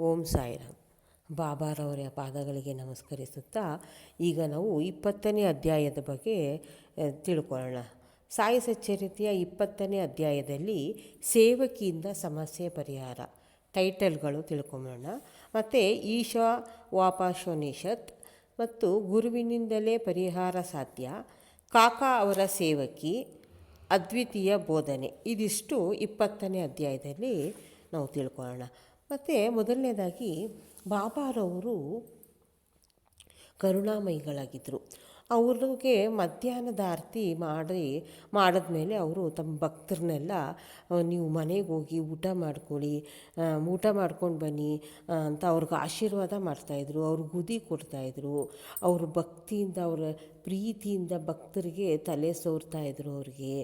ಓಂ ಸಾಯಿರಾಮ್. ಬಾಬಾರವರ ಪಾದಗಳಿಗೆ ನಮಸ್ಕರಿಸುತ್ತಾ ಈಗ ನಾವು ಇಪ್ಪತ್ತನೇ ಅಧ್ಯಾಯದ ಬಗ್ಗೆ ತಿಳ್ಕೊಳ್ಳೋಣ. ಸಾಯಿ ಸಚ್ಚರಿತೆಯ ಇಪ್ಪತ್ತನೇ ಅಧ್ಯಾಯದಲ್ಲಿ ಸೇವಕಿಯಿಂದ ಸಮಸ್ಯೆ ಪರಿಹಾರ. ಟೈಟಲ್ಗಳು ತಿಳ್ಕೊಂಬೋಣ ಮತ್ತು ಈಶಾ ವಾಪಾಶೋನಿಷತ್ ಮತ್ತು ಗುರುವಿನಿಂದಲೇ ಪರಿಹಾರ ಸಾಧ್ಯ. ಕಾಕಾ ಅವರ ಸೇವಕಿ, ಅದ್ವಿತೀಯ ಬೋಧನೆ. ಇದಿಷ್ಟು ಇಪ್ಪತ್ತನೇ ಅಧ್ಯಾಯದಲ್ಲಿ ನಾವು ತಿಳ್ಕೊಳ್ಳೋಣ. ಮತ್ತು ಮೊದಲನೇದಾಗಿ ಬಾಬಾರವರು ಕರುಣಾಮಯಿಗಳಾಗಿದ್ದರು. ಅವ್ರಿಗೆ ಮಧ್ಯಾಹ್ನದ ಆರತಿ ಮಾಡಿ ಮಾಡಿದ್ಮೇಲೆ ಅವರು ತಮ್ಮ ಭಕ್ತರನ್ನೆಲ್ಲ ನೀವು ಮನೆಗೆ ಹೋಗಿ ಊಟ ಮಾಡ್ಕೊಳ್ಳಿ ಊಟ ಮಾಡ್ಕೊಂಡು ಬನ್ನಿ ಅಂತ ಅವ್ರಿಗೆ ಆಶೀರ್ವಾದ ಮಾಡ್ತಾಯಿದ್ರು ಅವ್ರಿಗೆ ಗುದಿ ಕೊಡ್ತಾಯಿದ್ರು ಅವ್ರ ಭಕ್ತಿಯಿಂದ, ಅವರ ಪ್ರೀತಿಯಿಂದ ಭಕ್ತರಿಗೆ ತಲೆ ಸೋರ್ತಾಯಿದ್ರು ಅವ್ರಿಗೆ.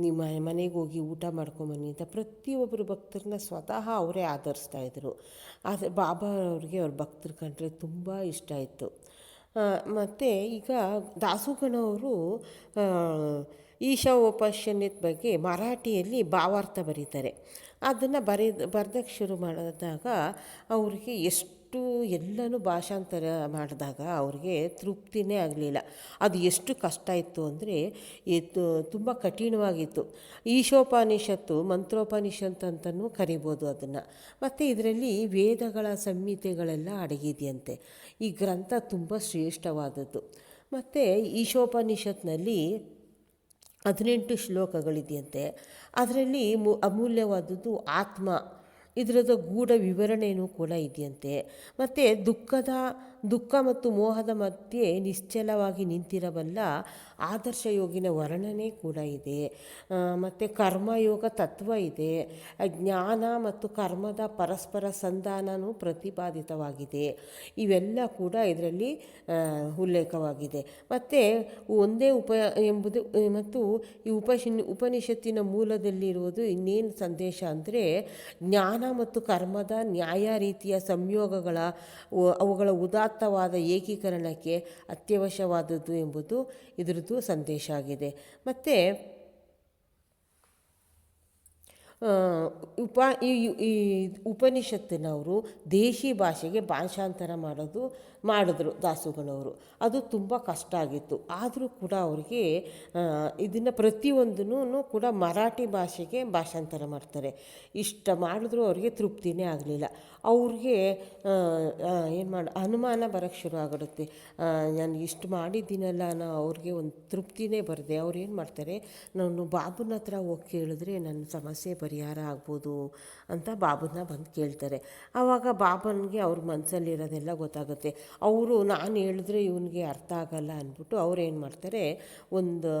ನಿಮ್ಮ ಮನೆಗೆ ಹೋಗಿ ಊಟ ಮಾಡ್ಕೊಂಬನ್ನಿ ಅಂತ ಪ್ರತಿಯೊಬ್ಬರು ಭಕ್ತರನ್ನ ಸ್ವತಃ ಅವರೇ ಆಧರಿಸ್ತಾಯಿದ್ರು ಆದರೆ ಬಾಬಾ ಅವ್ರಿಗೆ ಅವ್ರ ಭಕ್ತರ ಕಂಡ್ರೆ ತುಂಬ ಇಷ್ಟ ಇತ್ತು ಮತ್ತು ಈಗ ದಾಸುಗಣವರು ಈಶಾ ಉಪಾಶನ್ಯದ ಬಗ್ಗೆ ಮರಾಠಿಯಲ್ಲಿ ಭಾವಾರ್ಥ ಬರೀತಾರೆ. ಅದನ್ನು ಬರೆದು ಬರ್ದಕ್ಕೆ ಶುರು ಮಾಡಿದಾಗ ಅವ್ರಿಗೆ ಎಷ್ಟು ಎಲ್ಲನೂ ಭಾಷಾಂತರ ಮಾಡಿದಾಗ ಅವ್ರಿಗೆ ತೃಪ್ತಿನೇ ಆಗಲಿಲ್ಲ. ಅದು ಎಷ್ಟು ಕಷ್ಟ ಇತ್ತು ಅಂದರೆ, ಇದು ತುಂಬ ಕಠಿಣವಾಗಿತ್ತು. ಈಶೋಪನಿಷತ್ತು ಮಂತ್ರೋಪನಿಷತ್ ಅಂತಲೂ ಕರಿಬೋದು ಅದನ್ನು. ಮತ್ತು ಇದರಲ್ಲಿ ವೇದಗಳ ಸಂಹಿತೆಗಳೆಲ್ಲ ಅಡಗಿದೆಯಂತೆ. ಈ ಗ್ರಂಥ ತುಂಬ ಶ್ರೇಷ್ಠವಾದದ್ದು. ಮತ್ತು ಈಶೋಪನಿಷತ್ನಲ್ಲಿ ಹದಿನೆಂಟು ಶ್ಲೋಕಗಳಿದೆಯಂತೆ. ಅದರಲ್ಲಿ ಮು, ಅಮೂಲ್ಯವಾದದ್ದು ಆತ್ಮ. ಇದರದ ಗೂಢ ವಿವರಣೆಯೂ ಕೂಡ ಇದೆಯಂತೆ. ಮತ್ತು ದುಃಖದ ದುಃಖ ಮತ್ತು ಮೋಹದ ಮಧ್ಯೆ ನಿಶ್ಚಲವಾಗಿ ನಿಂತಿರಬಲ್ಲ ಆದರ್ಶ ಯೋಗಿನ ವರ್ಣನೆ ಕೂಡ ಇದೆ. ಮತ್ತು ಕರ್ಮಯೋಗ ತತ್ವ ಇದೆ. ಜ್ಞಾನ ಮತ್ತು ಕರ್ಮದ ಪರಸ್ಪರ ಸಂಧಾನವೂ ಪ್ರತಿಪಾದಿತವಾಗಿದೆ. ಇವೆಲ್ಲ ಕೂಡ ಇದರಲ್ಲಿ ಉಲ್ಲೇಖವಾಗಿದೆ. ಮತ್ತು ಒಂದೇ ಉಪ ಎಂಬುದು, ಮತ್ತು ಈ ಉಪಶಿ, ಉಪನಿಷತ್ತಿನ ಮೂಲದಲ್ಲಿರುವುದು ಇನ್ನೇನು ಸಂದೇಶ ಅಂದರೆ, ಜ್ಞಾನ ಮತ್ತು ಕರ್ಮದ ನ್ಯಾಯ ರೀತಿಯ ಸಂಯೋಗಗಳ ಅವುಗಳ ಅವುಗಳ ಉದಾತ್ತವಾದ ಏಕೀಕರಣಕ್ಕೆ ಅತ್ಯವಶ್ಯವಾದದ್ದು ಎಂಬುದು ಇದರದ್ದು ಸಂದೇಶ ಆಗಿದೆ. ಮತ್ತು ಉಪ ಈ ಉಪನಿಷತ್ತಿನವರು ದೇಶಿ ಭಾಷೆಗೆ ಭಾಷಾಂತರ ಮಾಡೋದು ಮಾಡಿದ್ರು ದಾಸುಗಳವರು. ಅದು ತುಂಬ ಕಷ್ಟ ಆಗಿತ್ತು. ಆದರೂ ಕೂಡ ಅವರಿಗೆ ಇದನ್ನು ಪ್ರತಿಯೊಂದನ್ನು ಕೂಡ ಮರಾಠಿ ಭಾಷೆಗೆ ಭಾಷಾಂತರ ಮಾಡ್ತಾರೆ. ಇಷ್ಟ ಮಾಡಿದ್ರು ಅವರಿಗೆ ತೃಪ್ತಿನೇ ಆಗಲಿಲ್ಲ. ಅವ್ರಿಗೆ ಏನು ಮಾಡಿ, ಅನುಮಾನ ಬರೋಕ್ಕೆ ಶುರು ಆಗಿಡುತ್ತೆ. ನಾನು ಇಷ್ಟು ಮಾಡಿದ್ದೀನಲ್ಲ ಅನ್ನೋ ಅವ್ರಿಗೆ ಒಂದು ತೃಪ್ತಿನೇ ಬರದೆ. ಅವ್ರು ಏನು ಮಾಡ್ತಾರೆ, ನಾನು ಬಾಬುನ ಹತ್ರ ಹೋಗಿ ಕೇಳಿದ್ರೆ ನನ್ನ ಸಮಸ್ಯೆ ಪರಿಹಾರ ಆಗ್ಬೋದು ಅಂತ ಬಾಬುನ ಬಂದು ಕೇಳ್ತಾರೆ. ಆವಾಗ ಬಾಬನಿಗೆ ಅವ್ರ ಮನಸ್ಸಲ್ಲಿರೋದೆಲ್ಲ ಗೊತ್ತಾಗುತ್ತೆ. ಅವರು ನಾನು ಹೇಳಿದ್ರೆ ಇವನಿಗೆ ಅರ್ಥ ಆಗಲ್ಲ ಅಂದ್ಬಿಟ್ಟು ಅವ್ರು ಏನು ಮಾಡ್ತಾರೆ, ಒಂದು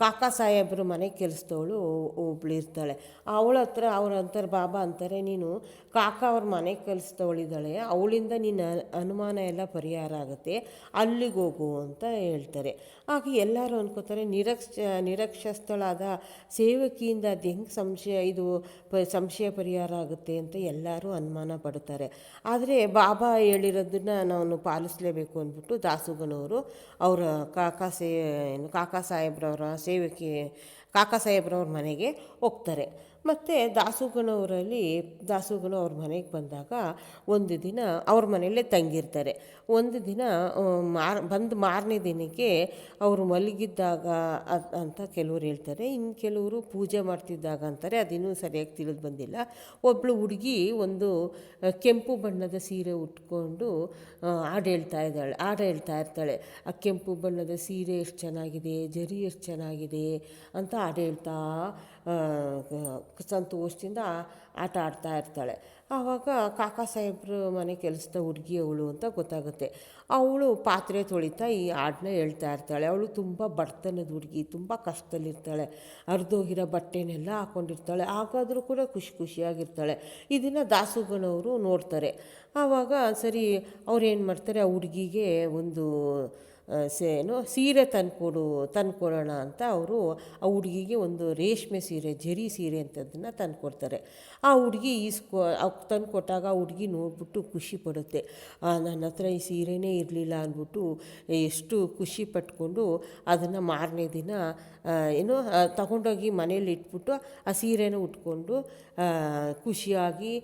ಕಾಕಾ ಸಾಹೇಬ್ರ ಮನೆ ಕೆಲಸದವಳು ಒಬ್ಳು ಇರ್ತಾಳೆ. ಅವಳ ಹತ್ರ ಅವ್ರ ಅಂತಾರೆ, ಬಾಬಾ, ಅಂತಾರೆ, ನೀನು ಕಾಕಾ ಅವ್ರ ಮನೆ ಕೆಲಸದವಳಿದ್ದಾಳೆ ಅವಳಿಂದ ನಿನ್ನ ಅನುಮಾನ ಎಲ್ಲ ಪರಿಹಾರ ಆಗುತ್ತೆ, ಅಲ್ಲಿಗೆ ಹೋಗು ಅಂತ ಹೇಳ್ತಾರೆ. ಆಗ ಎಲ್ಲರೂ ಅನ್ಕೋತಾರೆ, ನಿರಕ್ಷ, ನಿರಕ್ಷಸ್ಥಳಾದ ಸೇವಕಿಯಿಂದ ಅದು ಹೆಂಗೆ ಸಂಶಯ, ಇದು ಪ, ಸಂಶಯ ಪರಿಹಾರ ಆಗುತ್ತೆ ಅಂತ ಎಲ್ಲರೂ ಅನುಮಾನ ಪಡ್ತಾರೆ. ಆದರೆ ಬಾಬಾ ಹೇಳಿರೋದನ್ನ ನಾವು ಪಾಲಿಸಲೇಬೇಕು ಅಂದ್ಬಿಟ್ಟು ದಾಸುಗನವರು ಅವರ ಕಾಕಾ ಸೇ ಏನು ಕಾಕಾ ಸಾಹೇಬ್ರವರ ಸೇವಕಿ ಕಾಕಾ ಸಾಹೇಬ್ರವ್ರ ಮನೆಗೆ ಹೋಗ್ತಾರೆ. ಮತ್ತು ದಾಸುಗಣವರಲ್ಲಿ ದಾಸುಗನು ಅವ್ರ ಮನೆಗೆ ಬಂದಾಗ ಒಂದು ದಿನ ಅವ್ರ ಮನೆಯಲ್ಲೇ ತಂಗಿರ್ತಾರೆ. ಒಂದು ದಿನ ಮಾರ್, ಬಂದು ಮಾರನೇ ದಿನಕ್ಕೆ ಅವರು ಮಲಗಿದ್ದಾಗ ಅಂತ ಕೆಲವರು ಹೇಳ್ತಾರೆ. ಇನ್ನು ಕೆಲವರು ಪೂಜೆ ಮಾಡ್ತಿದ್ದಾಗ ಅಂತಾರೆ. ಅದಿನ್ನೂ ಸರಿಯಾಗಿ ತಿಳಿದು ಬಂದಿಲ್ಲ. ಒಬ್ಬಳು ಹುಡುಗಿ ಒಂದು ಕೆಂಪು ಬಣ್ಣದ ಸೀರೆ ಉಟ್ಕೊಂಡು ಹಾಡೇಳ್ತಾ ಹಾಡು ಹೇಳ್ತಾ ಇದ್ದಾಳೆ, ಹಾಡು ಹೇಳ್ತಾ ಇರ್ತಾಳೆ. ಆ ಕೆಂಪು ಬಣ್ಣದ ಸೀರೆ ಎಷ್ಟು ಚೆನ್ನಾಗಿದೆ, ಜರಿ ಎಷ್ಟು ಚೆನ್ನಾಗಿದೆ ಅಂತ ಹಾಡು ಹೇಳ್ತಾ ಸಂತೋಷದಿಂದ ಆಟ ಆಡ್ತಾ ಇರ್ತಾಳೆ. ಆವಾಗ ಕಾಕಾ ಸಾಹೇಬ್ರ ಮನೆ ಕೆಲಸದ ಹುಡುಗಿ ಅವಳು ಅಂತ ಗೊತ್ತಾಗುತ್ತೆ. ಅವಳು ಪಾತ್ರೆ ತೊಳಿತಾ ಈ ಹಾಡನ್ನ ಹೇಳ್ತಾ ಇರ್ತಾಳೆ. ಅವಳು ತುಂಬ ಬಡತನದ ಹುಡುಗಿ, ತುಂಬ ಕಷ್ಟದಲ್ಲಿರ್ತಾಳೆ. ಹರಿದೋಗಿರೋ ಬಟ್ಟೆನೆಲ್ಲ ಹಾಕ್ಕೊಂಡಿರ್ತಾಳೆ ಹಾಗಾದರೂ ಕೂಡ ಖುಷಿ ಖುಷಿಯಾಗಿರ್ತಾಳೆ. ಇದನ್ನು ದಾಸುಗಣವರು ನೋಡ್ತಾರೆ. ಆವಾಗ ಸರಿ ಅವ್ರು ಏನು ಮಾಡ್ತಾರೆ? ಆ ಹುಡುಗಿಗೆ ಒಂದು ಸೇ ಏನು ಸೀರೆ ತಂದ್ಕೊಡು ತಂದ್ಕೊಡೋಣ ಅಂತ ಅವರು ಆ ಹುಡುಗಿಗೆ ಒಂದು ರೇಷ್ಮೆ ಸೀರೆ, ಜರಿ ಸೀರೆ ಅಂತದನ್ನು ತಂದುಕೊಡ್ತಾರೆ ಆ ಹುಡುಗಿ ಈಸ್ಕೊ ತಂದುಕೊಟ್ಟಾಗ ಆ ಹುಡುಗಿ ನೋಡ್ಬಿಟ್ಟು ಖುಷಿ ಪಡುತ್ತೆ. ನನ್ನ ಹತ್ರ ಈ ಸೀರೆನೇ ಇರಲಿಲ್ಲ ಅಂದ್ಬಿಟ್ಟು ಎಷ್ಟು ಖುಷಿ ಪಟ್ಕೊಂಡು ಅದನ್ನು ಮಾರನೇ ದಿನ ಏನು ತಗೊಂಡೋಗಿ ಮನೇಲಿ ಇಟ್ಬಿಟ್ಟು ಆ ಸೀರೆನ ಉಟ್ಕೊಂಡು ಖುಷಿಯಾಗಿ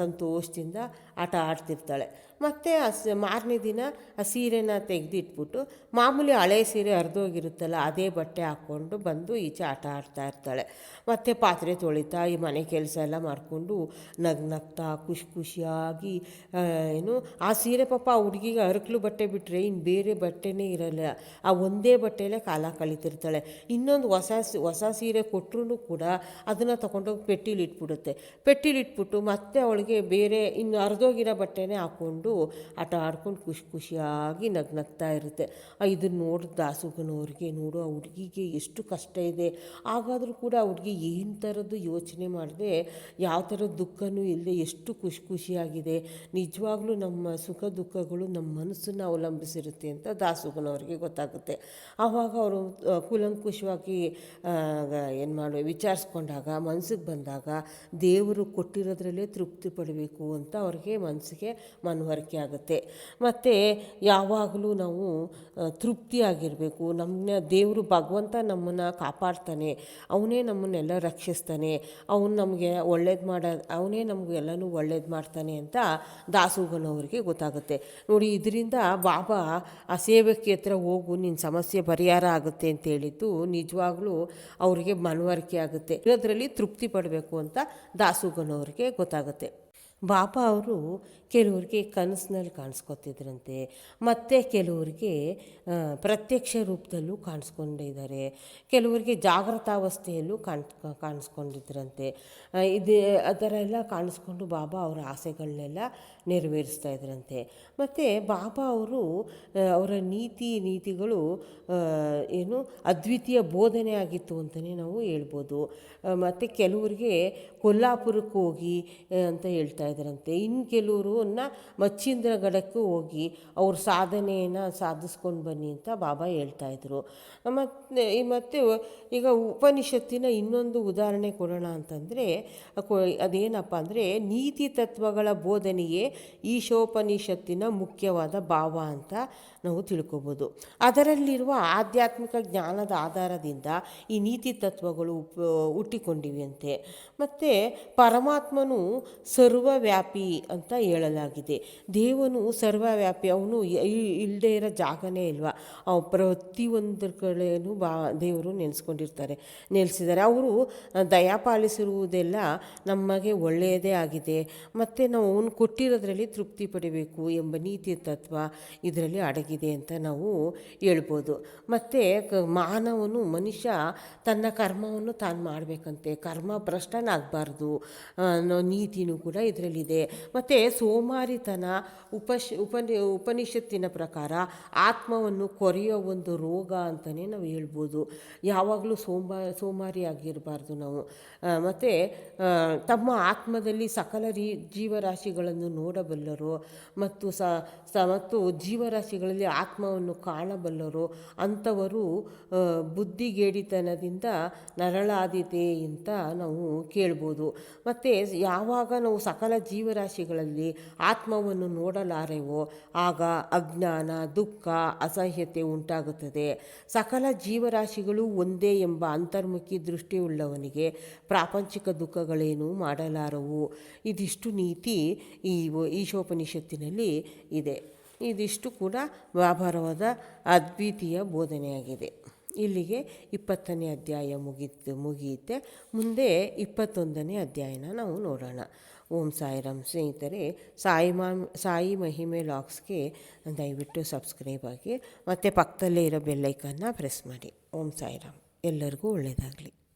ಸಂತೋಷದಿಂದ ಆಟ ಆಡ್ತಿರ್ತಾಳೆ. ಮತ್ತು ಆ ಮಾರನೇ ದಿನ ಆ ಸೀರೆನ ತೆಗೆದಿಟ್ಬಿಟ್ಟು ಮಾಮೂಲಿ ಹಳೆ ಸೀರೆ ಹರಿದೋಗಿರುತ್ತಲ್ಲ, ಅದೇ ಬಟ್ಟೆ ಹಾಕ್ಕೊಂಡು ಬಂದು ಈಚೆ ಆಟ ಆಡ್ತಾ ಇರ್ತಾಳೆ. ಮತ್ತು ಪಾತ್ರೆ ತೊಳಿತಾ, ಈ ಮನೆ ಕೆಲಸ ಎಲ್ಲ ಮಾಡಿಕೊಂಡು ನಗ್ ನಗ್ತಾ, ಖುಷಿ ಖುಷಿಯಾಗಿ ಏನು, ಆ ಸೀರೆ ಪಾಪ ಆ ಹುಡುಗಿಗೆ ಅರಕಲು ಬಟ್ಟೆ ಬಿಟ್ಟರೆ ಇನ್ನು ಬೇರೆ ಬಟ್ಟೆನೇ ಇರಲ್ಲ. ಆ ಒಂದೇ ಬಟ್ಟೆಯಲ್ಲೇ ಕಾಲ ಕಳೀತಿರ್ತಾಳೆ. ಇನ್ನೊಂದು ಹೊಸ ಹೊಸ ಸೀರೆ ಕೊಟ್ಟರು ಕೂಡ ಅದನ್ನು ತೊಗೊಂಡೋಗಿ ಪೆಟ್ಟಿಲಿಟ್ಬಿಡುತ್ತೆ. ಪೆಟ್ಟಿಲಿಟ್ಬಿಟ್ಟು ಮತ್ತೆ ಅವಳಿಗೆ ಬೇರೆ ಇನ್ನು ಹರಿದೋಗಿರೋ ಬಟ್ಟೆನೇ ಹಾಕ್ಕೊಂಡು ಆಟ ಆಡ್ಕೊಂಡು ಖುಷಿ ಖುಷಿಯಾಗಿ ನಗ್ ನಗ್ತಾ ಇರುತ್ತೆ. ಇದನ್ನು ನೋಡಿ ದಾಸುಗನವ್ರಿಗೆ ನೋಡು, ಆ ಹುಡುಗಿಗೆ ಎಷ್ಟು ಕಷ್ಟ ಇದೆ. ಹಾಗಾದರೂ ಕೂಡ ಆ ಹುಡುಗಿ ಏನು ಥರದ್ದು ಯೋಚನೆ ಮಾಡದೆ, ಯಾವ ಥರದ ದುಃಖನೂ ಇಲ್ಲದೆ ಎಷ್ಟು ಖುಷಿ ಖುಷಿಯಾಗಿದೆ. ನಿಜವಾಗ್ಲೂ ನಮ್ಮ ಸುಖ ದುಃಖಗಳು ನಮ್ಮ ಮನಸ್ಸನ್ನು ಅವಲಂಬಿಸಿರುತ್ತೆ ಅಂತ ದಾಸುಗನವ್ರಿಗೆ ಗೊತ್ತಾಗುತ್ತೆ. ಆವಾಗ ಅವರು ಕೂಲಂಕುಷವಾಗಿ ಏನು ಮಾಡಿ ವಿಚಾರಿಸ್ಕೊಂಡಾಗ ಮನಸ್ಸಿಗೆ ಬಂದಾಗ ದೇವರು ಕೊಟ್ಟಿರೋದ್ರಲ್ಲೇ ತೃಪ್ತಿ ಪಡಬೇಕು ಅಂತ ಅವ್ರಿಗೆ ಮನಸ್ಸಿಗೆ ಮನವರಿಕೆ ಆಗುತ್ತೆ. ಮತ್ತು ಯಾವಾಗಲೂ ನಾವು ತೃಪ್ತಿಯಾಗಿರಬೇಕು. ನಮ್ಮನ್ನ ದೇವರು ಭಗವಂತ ನಮ್ಮನ್ನು ಕಾಪಾಡ್ತಾನೆ. ಅವನೇ ನಮ್ಮನ್ನೆಲ್ಲ ರಕ್ಷಿಸ್ತಾನೆ. ಅವನು ನಮಗೆ ಒಳ್ಳೇದು ಮಾಡ, ಅವನೇ ನಮ್ಗೆ ಎಲ್ಲನೂ ಒಳ್ಳೇದು ಮಾಡ್ತಾನೆ ಅಂತ ದಾಸೋಗನವ್ರಿಗೆ ಗೊತ್ತಾಗುತ್ತೆ. ನೋಡಿ, ಇದರಿಂದ ಬಾಬಾ ಆ ಸೇವಕಿ ಹತ್ರ ಹೋಗು ನಿನ್ನ ಸಮಸ್ಯೆ ಪರಿಹಾರ ಆಗುತ್ತೆ ಅಂತ ಹೇಳಿದ್ದು ನಿಜವಾಗ್ಲೂ ಅವರಿಗೆ ಮನವರಿಕೆ ಆಗುತ್ತೆ. ಇರೋದ್ರಲ್ಲಿ ತೃಪ್ತಿ ಪಡಬೇಕು ಅಂತ ದಾಸೋಗನವ್ರಿಗೆ ಗೊತ್ತಾಗುತ್ತೆ. ಬಾಬಾ ಅವರು ಕೆಲವ್ರಿಗೆ ಕನಸಿನಲ್ಲಿ ಕಾಣಿಸ್ಕೊತಿದ್ರಂತೆ, ಮತ್ತು ಕೆಲವ್ರಿಗೆ ಪ್ರತ್ಯಕ್ಷ ರೂಪದಲ್ಲೂ ಕಾಣಿಸ್ಕೊಂಡಿದ್ದಾರೆ. ಕೆಲವರಿಗೆ ಜಾಗೃತಾವಸ್ಥೆಯಲ್ಲೂ ಕಾಣ್ ಕಾಣಿಸ್ಕೊಂಡಿದ್ರಂತೆ. ಇದೇ ಅದರ ಎಲ್ಲ ಕಾಣಿಸ್ಕೊಂಡು ಬಾಬಾ ಅವರ ಆಸೆಗಳನ್ನೆಲ್ಲ ನೆರವೇರಿಸ್ತಾ ಇದ್ರಂತೆ. ಮತ್ತು ಬಾಬಾ ಅವರು ಅವರ ನೀತಿ, ನೀತಿಗಳು ಏನು ಅದ್ವಿತೀಯ ಬೋಧನೆ ಆಗಿತ್ತು ಅಂತಲೇ ನಾವು ಹೇಳ್ಬೋದು. ಮತ್ತು ಕೆಲವರಿಗೆ ಕೊಲ್ಲಾಪುರಕ್ಕೆ ಹೋಗಿ ಅಂತ ಹೇಳ್ತಾ ಇದ್ರಂತೆ. ಇನ್ನು ಕೆಲವರು ಮಚ್ಚೀಂದ್ರ ಗಡಕ್ಕೂ ಹೋಗಿ ಅವ್ರ ಸಾಧನೆಯನ್ನು ಸಾಧಿಸ್ಕೊಂಡು ಬನ್ನಿ ಅಂತ ಬಾಬಾ ಹೇಳ್ತಾಯಿದ್ರು ಮತ್ತು ಮತ್ತು ಈಗ ಉಪನಿಷತ್ತಿನ ಇನ್ನೊಂದು ಉದಾಹರಣೆ ಕೊಡೋಣ ಅಂತಂದರೆ ಅದೇನಪ್ಪ ಅಂದರೆ ನೀತಿ ತತ್ವಗಳ ಬೋಧನೆಯೇ ಈಶೋಪನಿಷತ್ತಿನ ಮುಖ್ಯವಾದ ಭಾವ ಅಂತ ನಾವು ತಿಳ್ಕೊಬೋದು. ಅದರಲ್ಲಿರುವ ಆಧ್ಯಾತ್ಮಿಕ ಜ್ಞಾನದ ಆಧಾರದಿಂದ ಈ ನೀತಿ ತತ್ವಗಳು ಹುಟ್ಟಿಕೊಂಡಿವೆಯಂತೆ ಮತ್ತು ಪರಮಾತ್ಮನು ಸರ್ವವ್ಯಾಪಿ ಅಂತ ಹೇಳಲಾಗಿದೆ ದೇವನು ಸರ್ವವ್ಯಾಪಿ, ಅವನು ಇಲ್ಲದೇ ಇರೋ ಜಾಗನೇ ಇಲ್ವಾ? ಅವು ಪ್ರತಿಯೊಂದರ ಕಡೆಯೂ ಬಾ, ದೇವರು ನೆನೆಸ್ಕೊಂಡಿರ್ತಾರೆ, ನೆಲೆಸಿದ್ದಾರೆ. ಅವರು ದಯಾಪಾಲಿಸಿರುವುದೆಲ್ಲ ನಮಗೆ ಒಳ್ಳೆಯದೇ ಆಗಿದೆ. ಮತ್ತು ನಾವು ಅವನು ಕೊಟ್ಟಿರೋದ್ರಲ್ಲಿ ತೃಪ್ತಿ ಪಡಿಬೇಕು ಎಂಬ ನೀತಿ ತತ್ವ ಇದರಲ್ಲಿ ಅಡಗಿದೆ ಅಂತ ನಾವು ಹೇಳ್ಬೋದು. ಮತ್ತು ಮಾನವನು ಮನುಷ್ಯ ತನ್ನ ಕರ್ಮವನ್ನು ತಾನು ಮಾಡಬೇಕಂತೆ. ಕರ್ಮ ಭ್ರಷ್ಟನಾಗಬಾರ್ದು ಅನ್ನೋ ನೀತಿನೂ ಕೂಡ ಇದರಲ್ಲಿದೆ. ಮತ್ತು ಸೋಮಾರಿತನ ಉಪಶ್, ಉಪನಿ, ಉಪನಿಷತ್ತಿನ ಪ್ರಕಾರ ಆತ್ಮವನ್ನು ಕೊರೆಯೋ ಒಂದು ರೋಗ ಅಂತಲೇ ನಾವು ಹೇಳ್ಬೋದು. ಯಾವಾಗಲೂ ಸೋಮಾ ಸೋಮಾರಿ ಆಗಿರಬಾರ್ದು ನಾವು ಮತ್ತು ತಮ್ಮ ಆತ್ಮದಲ್ಲಿ ಸಕಲ ರೀ, ಜೀವರಾಶಿಗಳನ್ನು ನೋಡಬಲ್ಲರು ಮತ್ತು ಸ ಮತ್ತು ಜೀವರಾಶಿಗಳಲ್ಲಿ ಆತ್ಮವನ್ನು ಕಾಣಬಲ್ಲರು ಅಂಥವರು ಬುದ್ಧಿಗೇಡಿತನದಿಂದ ನರಳಾದಿದೆ ಅಂತ ನಾವು ಕೇಳ್ಬೋದು. ಮತ್ತು, ಯಾವಾಗ ನಾವು ಸಕಲ ಜೀವರಾಶಿಗಳಲ್ಲಿ ಆತ್ಮವನ್ನು ನೋಡಲಾರೆವೋ, ಆಗ ಅಜ್ಞಾನ, ದುಃಖ, ಅಸಹ್ಯತೆ ಉಂಟಾಗುತ್ತದೆ. ಸಕಲ ಜೀವರಾಶಿಗಳು ಒಂದೇ ಎಂಬ ಅಂತರ್ಮುಖಿ ದೃಷ್ಟಿಯುಳ್ಳವನಿಗೆ ಪ್ರಾಪಂಚಿಕ ದುಃಖಗಳೇನು ಮಾಡಲಾರವು. ಇದಿಷ್ಟು ನೀತಿ ಈ ಈಶೋಪನಿಷತ್ತಿನಲ್ಲಿ ಇದೆ. ಇದಿಷ್ಟು ಕೂಡ ವ್ಯಾಪಾರವಾದ ಅದ್ವಿತೀಯ ಬೋಧನೆಯಾಗಿದೆ. ಇಲ್ಲಿಗೆ ಇಪ್ಪತ್ತನೇ ಅಧ್ಯಾಯ ಮುಗಿತು, ಮುಗಿಯುತ್ತೆ. ಮುಂದೆ ಇಪ್ಪತ್ತೊಂದನೇ ಅಧ್ಯಾಯನ ನಾವು ನೋಡೋಣ. ಓಂ ಸಾಯಿರಾಮ್ ಸ್ನೇಹಿತರೆ, ಸಾಯಿ ಮಾ, ಸಾಯಿ ಮಹಿಮೆ ಲಾಕ್ಸ್ಗೆ ದಯವಿಟ್ಟು ಸಬ್ಸ್ಕ್ರೈಬ್ ಆಗಿ ಮತ್ತು ಪಕ್ಕದಲ್ಲೇ ಇರೋ ಬೆಲ್ಲೈಕನ್ನ ಪ್ರೆಸ್ ಮಾಡಿ. ಓಂ ಸಾಯಿರಾಮ್. ಎಲ್ಲರಿಗೂ ಒಳ್ಳೆಯದಾಗಲಿ.